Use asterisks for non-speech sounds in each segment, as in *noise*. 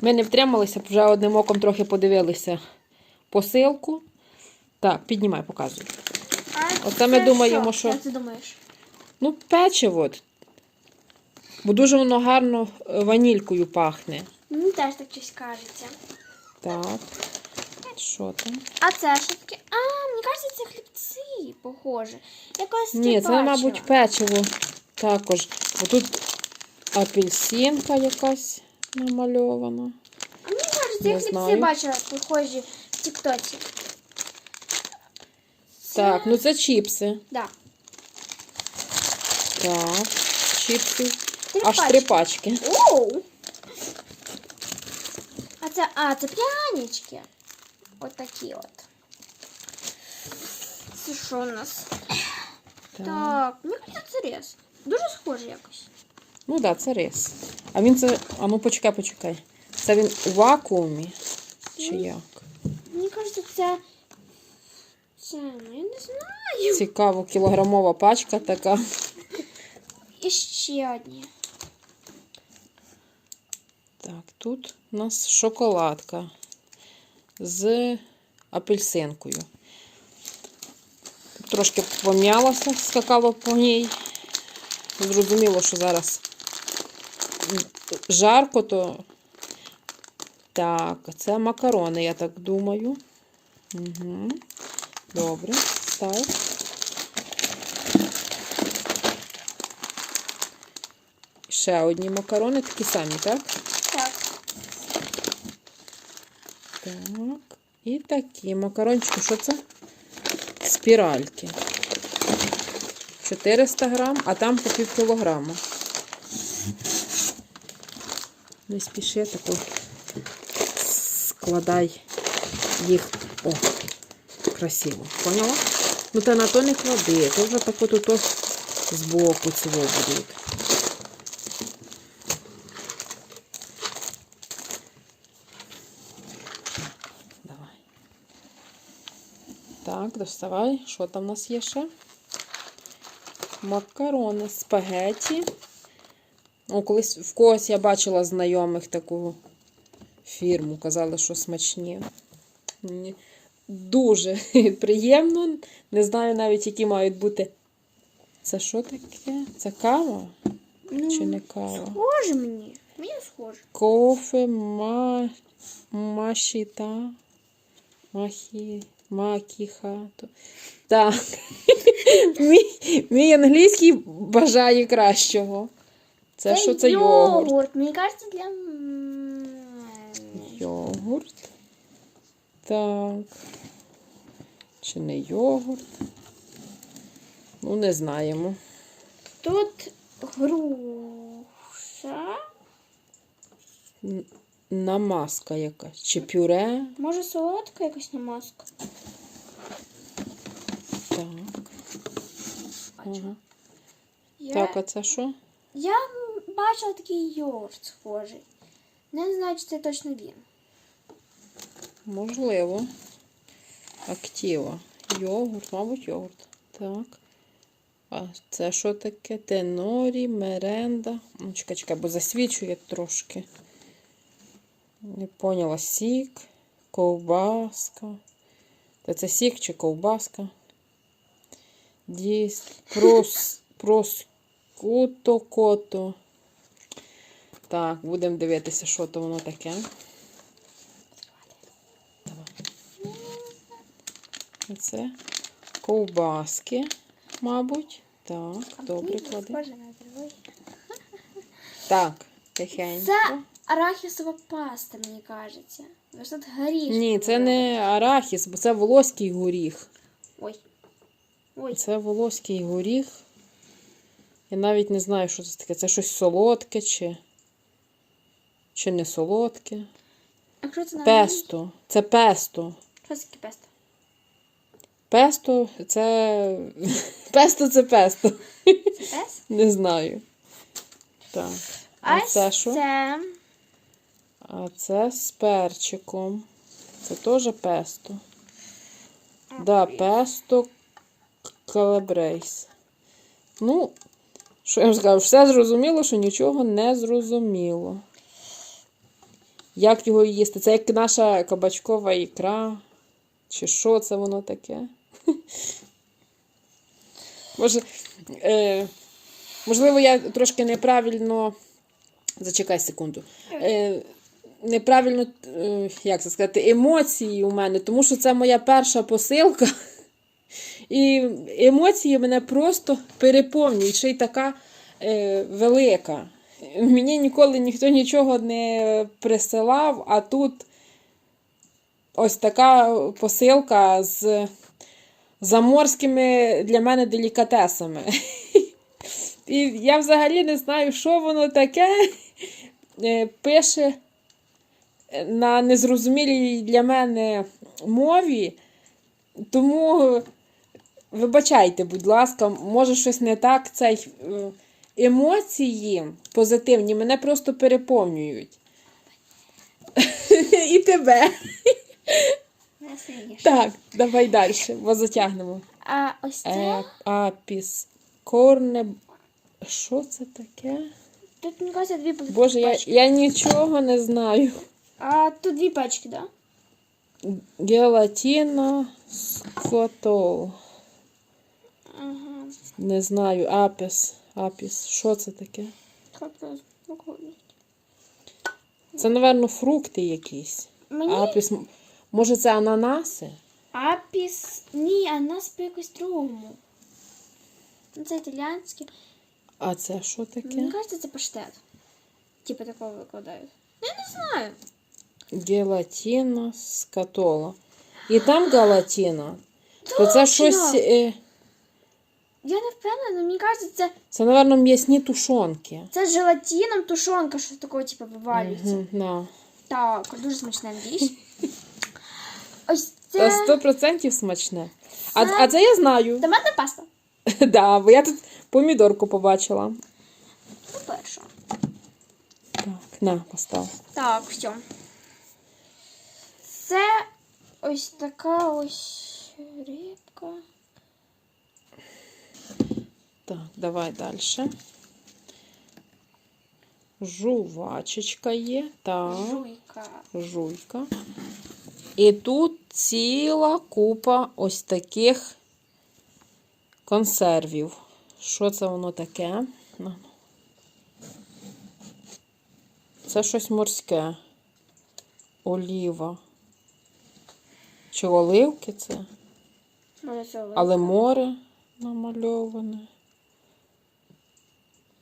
Ми не втрималися, вже одним оком трохи подивилися посилку. Так, піднімай, показуй. А Оце ми думаємо, що- Як ти думаєш? Ну, печиво. Бо дуже воно гарно е, ванількою пахне. Мені теж так щось кажеться. Так. Що там? А це що таке? А, мені кажеться, це хлібці, похоже. Якось Ні, це, мабуть, печиво також. Отут апельсинка якась намальована. А мені кажеться, Не я хлібці знаю. бачила похожі в Тіктоці. Це- Так, ну це чіпси. Да. Так, чіпси. Три Аж пачки. три пачки. Оу! А це, а, це прянички. От такі от. Це що у нас? Так. Так, мені кажеться, це рис. Дуже схоже якось. Ну так, да, це рис. А він це. А ну почекай, почекай. Це він у вакуумі? Чи як? Мені кажеться, це. Це, ну я не знаю. Цікаво, кілограмова пачка така. І ще одні. Так, тут у нас шоколадка з апельсинкою. Трошки пом'ялося, скакало по ній. Зрозуміло, що зараз жарко, то. Так, це макарони, я так думаю. Угу. Добре, став. Ще одні макарони, такі самі, так? Так. Так. І такі макарончики. Що це? Спіральки. 400 грам, а там по пів кілограма. Не спіши тако. Складай їх. О, красиво. Поняла? Ну та на то не клади. То вже так от ото збоку цього будуть. Так, доставай. Що там у нас є ще? Макарони, спагеті. О, колись в когось я бачила знайомих таку фірму. Казали, що смачні. Мені дуже *laughs* приємно. Не знаю навіть, які мають бути. Це що таке? Це кава? Чи не кава? Схоже мені. Мені схоже. Кофе, ма, машіта, махі, макіхато. Так. *laughs* мій, мій англійський бажає кращого. Це, що це йогурт? Мені кажеться, для. Йогурт. Так. Чи не йогурт? Ну, не знаємо. Тут груша. Намазка якась. Чи пюре. Може солодка якась намазка. Так. Ага. Я, Так, а це що? я бачила такий йогурт схожий. Не знаю, чи це точно він. Можливо. Актива. Йогурт, мабуть, йогурт. Так. А це що таке? Тенорі, меренда. Ну, чекай, чекай, бо засвічує трошки. Не поняла. Сік, ковбаска. Та це сік чи ковбаска? Діс. Прос. Проскуто кото. Так, будемо дивитися, що то воно таке. Це ковбаски, мабуть. Так, добре, клади. Так, тихенько. Це арахісова паста, мені кажеться. Тут горіх. Ні, це не арахіс, бо це волоський горіх. Ой. Ой. Це волоський горіх. Я навіть не знаю, що це таке. Це щось солодке чи, чи не солодке. А що це Песто. Це песто. Що таке песто? Песто *laughs* це. Песто це песто. Це? *laughs* Не знаю. Так. А Ось це що? Це А це з перчиком. Це теж песто. Да, песто калабрейс. Ну, що я вам скажу, все зрозуміло, що нічого не зрозуміло. Як його їсти. Це як наша кабачкова ікра. Чи що це воно таке? *laughs* Може, е, можливо, я трошки неправильно. Зачекай секунду. Е, неправильно, е, як це сказати, емоції у мене, тому що це моя перша посилка. І емоції мене просто переповнюють, ще й така е, велика. Мені ніколи ніхто нічого не присилав, а тут ось така посилка з заморськими для мене делікатесами. *laughs* І я взагалі не знаю, що воно таке. Е, Пише на незрозумілій для мене мові. Тому вибачайте, будь ласка, може щось не так. Цей е, емоції позитивні мене просто переповнюють. *laughs* І тебе. Так, давай далі, бо затягнемо. А ось це. Апіс. Корне. Що це таке? Тут, мені кажется, дві пачки. Боже, я, я нічого не знаю. А тут дві пачки, да? Гелатіна скотол. Ага. Не знаю. Апіс. Апіс. Що це таке? Капець. Це, напевно, фрукти якісь. Мені Апіс. Може, це ананаси? апіс. Ні, а нас по якось другому. Ну, Це італіянське. А це що таке? Мені кажется, це паштет. Типа такого викладають. Ну, Я не знаю. Гелатіна скотола. І там галатіна. То це щось. е, Я не впевнена, мені кажется, це, Це, напевно, м'ясні тушонки. це з желатином тушонка, що такого, типу, вивалюється. Мгм, на. Так, дуже смачна надіюсь. *laughs* Ось Та це. сто процентів смачне. А, Це- а це я знаю. Томатна паста. *laughs* Да, бо я тут помідорку побачила. По-перше. Так, на, постав. Так, все. Це ось така ось рибка. Так, давай далі. Жувачечка є. Так, Жуйка. жуйка. І тут ціла купа ось таких консервів. Що це воно таке? Це щось морське. Оліва. Чи оливки це? Але море намальоване.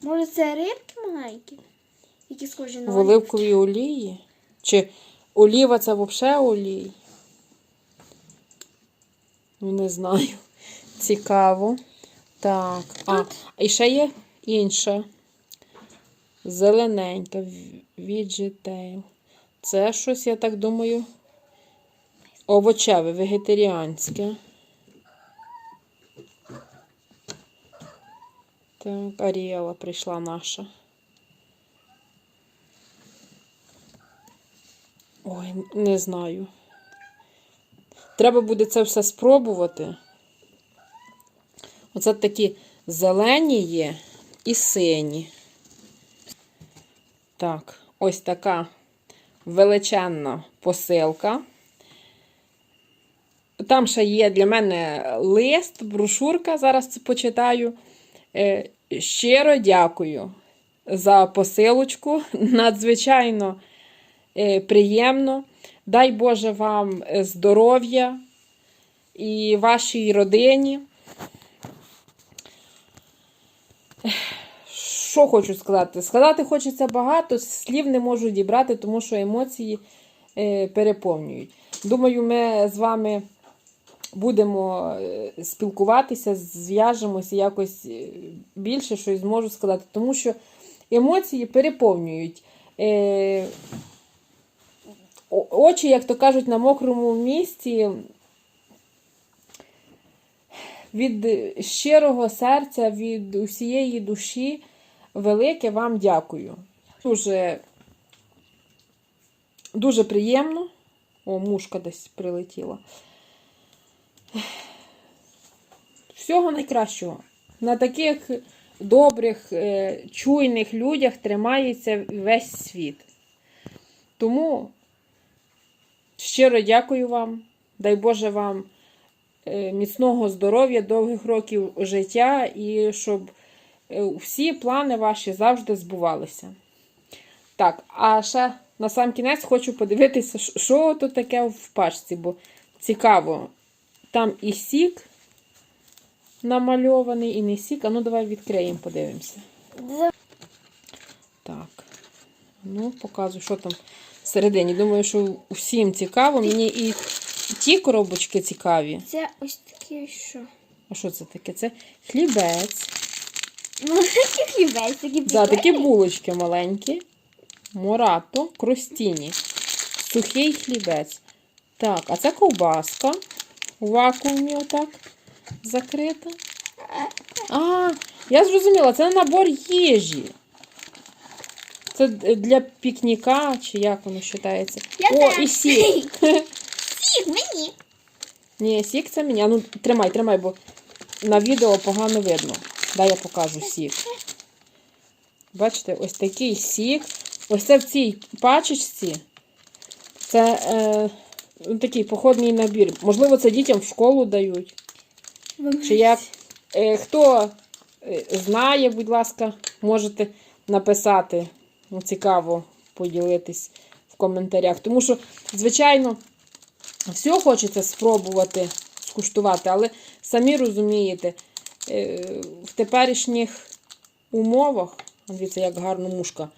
Може це рибки маленькі? Які схожі на В оливковій олії? Чи оліва це взагалі олій? Ну, не знаю. Цікаво. Так. А, і ще є інша. Зелененька. Віджитейл. Це щось, я так думаю, овочеве, вегетаріанське. Так, Аріела прийшла наша. Ой, не знаю. Треба буде це все спробувати. Оце такі зелені є і сині. Так, ось така величенна посилка. Там ще є для мене лист, брошурка, зараз це почитаю. Е, Щиро дякую за посилочку. *laughs* Надзвичайно е, приємно. Дай Боже вам е, здоров'я і вашій родині. Що хочу сказати? Сказати хочеться багато, слів не можу дібрати, тому що емоції переповнюють. Думаю, ми з вами будемо е, спілкуватися, зв'яжемося якось е, більше щось зможу сказати, тому що емоції переповнюють. Е, очі, як то кажуть, на мокрому місці. Від щирого серця, від усієї душі велике вам дякую. Дуже, дуже приємно. О, мушка десь прилетіла. Всього найкращого. На таких добрих, е, чуйних людях тримається весь світ. Тому щиро дякую вам. Дай Боже вам е, міцного здоров'я, довгих років життя і щоб е, всі плани ваші завжди збувалися. Так, а ще на сам кінець хочу подивитися, що- що тут таке в пачці, бо цікаво. Там і сік намальований, і не сік. А ну давай відкриємо, подивимося. Так. Ну, показую, що там всередині. Думаю, що всім цікаво. Мені і ті коробочки цікаві. Це ось таке що. А що це таке? Це хлібець. Ну, *laughs* такі хлібець, такі Да, такі булочки маленькі. Морато, кростіні. Сухий хлібець. Так, а це ковбаска. У вакуумі отак закрита. А, я зрозуміла, це набор їжі. Це для пікніка, чи як воно вважається? Я О, теж. і сік. *laughs* Сік мені. Ні, сік це мені. А ну тримай, тримай, бо на відео погано видно. Дай я покажу сік. Бачите, ось такий сік. Ось це в цій пачечці. Це е, такий походний набір. Можливо, це дітям в школу дають. Чи як? Е, хто е, знає, будь ласка, можете написати. Ну, цікаво поділитись в коментарях. Тому що, звичайно, все хочеться спробувати скуштувати, але самі розумієте, е, в теперішніх умовах, дивіться, як гарно мушка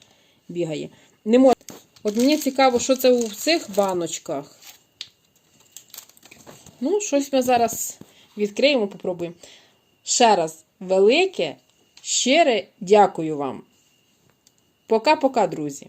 бігає. Не мож... От мені цікаво, що це у цих баночках. Ну, щось ми зараз відкриємо, попробуємо. Ще раз, велике, щире дякую вам. Пока-пока, друзі!